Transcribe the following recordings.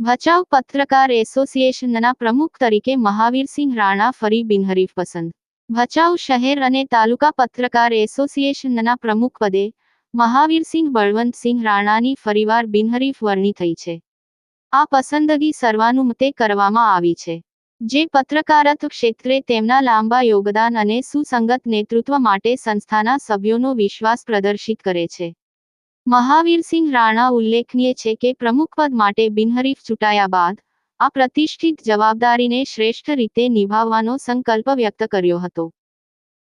ભચાઉ પત્રકાર એસોસિએશનના પ્રમુખ તરીકે મહાવીરસિંહ રાણા ફરી બિનહરીફ પસંદ. ભચાઉ શહેર અને તાલુકા પત્રકાર એસોસિએશનના પ્રમુખ પદે મહાવીરસિંહ બળવંતસિંહ રાણાની ફરીવાર બિનહરીફ વરણી થઈ છે. આ પસંદગી સર્વાનુમતે કરવામાં આવી છે. જે પત્રકારત્વ ક્ષેત્રે તેમના લાંબા યોગદાન અને સુસંગત નેતૃત્વ માટે સંસ્થાના સભ્યોનો વિશ્વાસ પ્રદર્શિત કરે છે. મહાવીરસિંહ રાણા ઉલ્લેખનીય છે કે પ્રમુખપદ માટે બિનહરીફ ચૂંટાયા બાદ, આ પ્રતિષ્ઠિત જવાબદારીને શ્રેષ્ઠ રીતે નિભાવવાનો સંકલ્પ વ્યક્ત કર્યો હતો.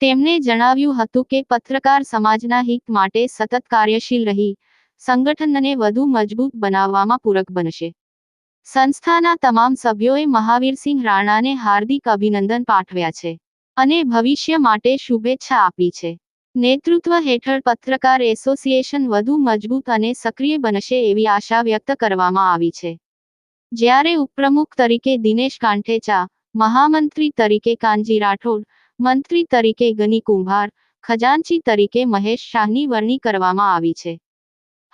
તેમણે જણાવ્યું હતું કે પત્રકાર સમાજના હિત માટે સતત કાર્યશીલ રહી, સંગઠનને વધુ મજબૂત બનાવવામાં પૂરક બનશે. સંસ્થાના તમામ સભ્યોએ મહાવીરસિંહ રાણાને હાર્દિક અભિનંદન પાઠવ્યા છે અને ભવિષ્ય માટે શુભેચ્છા આપી છે. નેતૃત્વ હેઠળ પત્રકાર એસોસિએશન વધુ મજબૂત અને સક્રિય બનશે એવી આશા વ્યક્ત કરવામાં આવી છે. જ્યારે ઉપપ્રમુખ તરીકે દિનેશ કાંઠેચા, મહામંત્રી તરીકે કાનજી રાઠોડ, મંત્રી તરીકે ગની કુંભાર, ખજાનચી તરીકે મહેશ શાહની વરણી કરવામાં આવી છે.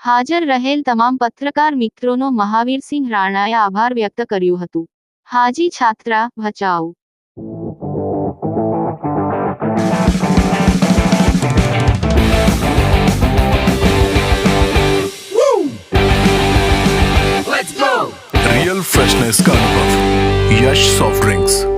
હાજર રહેલ તમામ પત્રકાર મિત્રોનો મહાવીરસિંહ રાણાએ આભાર વ્યક્ત કર્યું હતું હાજી છાત્રા ભચાઉ रियल फ्रेशनेस का अनुभव यश सॉफ्ट ड्रिंक्स